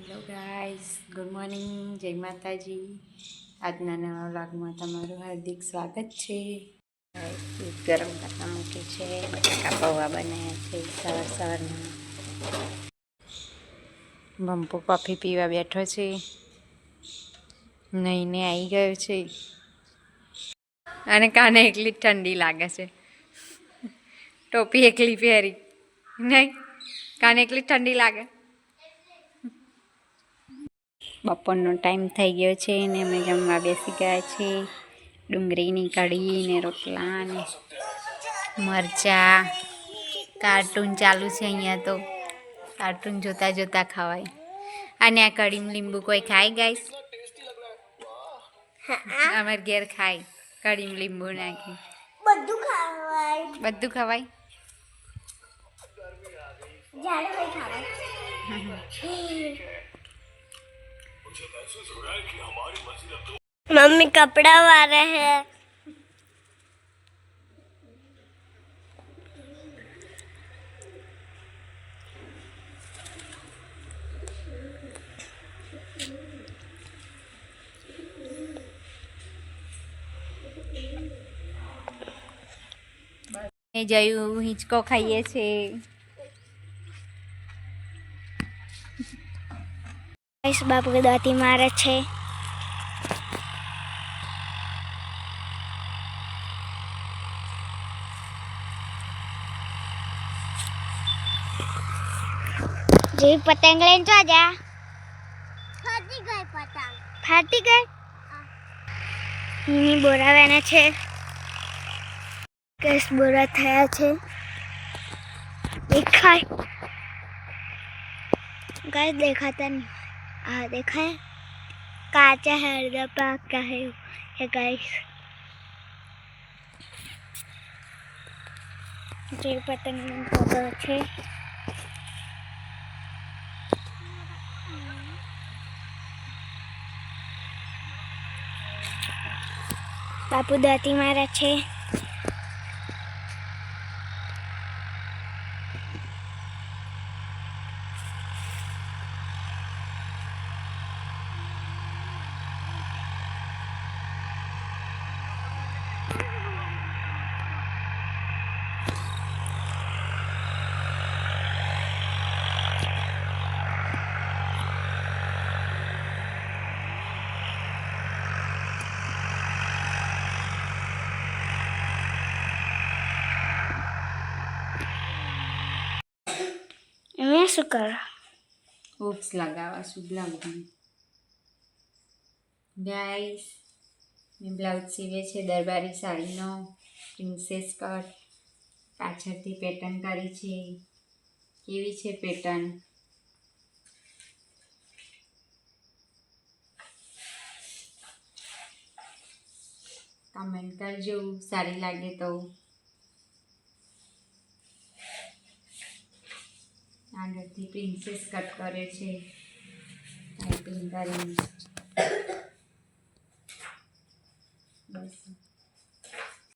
Hello guys good morning જય માતાજી આજના નવા વ્લોગમાં તમારું હાર્દિક સ્વાગત છે. ગરમ કરવા મૂકે છે. બટાકા પૌવા બનાવ્યા છે સવાર સવારના. બંપુ કોફી પીવા બેઠો છે. નહીને આવી ગયો છે. અને કાને એકલી ઠંડી લાગે છે. ટોપી એકલી પહેરી. નહીં? કાને એકલી ઠંડી લાગે? બપોરનો ટાઈમ થઈ ગયો છે ને અમે જમવા બેસી ગયા છીએ. ડુંગળીની કઢી ને રોટલા ને મરચા. કાર્ટૂન ચાલુ છે અહીંયા તો. કાર્ટૂન જોતા જોતા ખવાય. અને આ કઢીમાં લીંબુ કોઈ ખાય ગાઈશ અમાર ઘેર ખાય કઢીમાં લીંબુ નાખી. બધું ખવાય. બધું ખવાય? જ્યારે ખાવાય. मम्मी कपड़ा वाला है જયું હિંચકો ખાઈએ છીએ ગાઈસ બાપુ કે મારે છે. જે પતંગ લઈને ચો ફાટી ગઈ પતંગ. ફાટી ગઈ? ની બોરા વેના છે. કેસ બોરા થયા છે. દેખાય. ગાય દેખાતા નહીં. આ દેખાય કાચા હળદર પાકા હે ગાઈસ જે પતંગનો ફોટો છે બાપુ દાતી મારા છે શું કરું ઓપ્સ લગાવવા છું બ્લાઉઝમાં ગાઈસ મેં બ્લાઉઝ સીવે છે દરબારી સાડીનો પ્રિન્સેસ કટ પાછળથી પેટર્ન કરી છે કેવી છે પેટર્ન કમેન્ટ કરજો સારી લાગે તો આગળથી પ્રિન્સેસ કટ કરે છે. ટાઈપિંગ કરીને.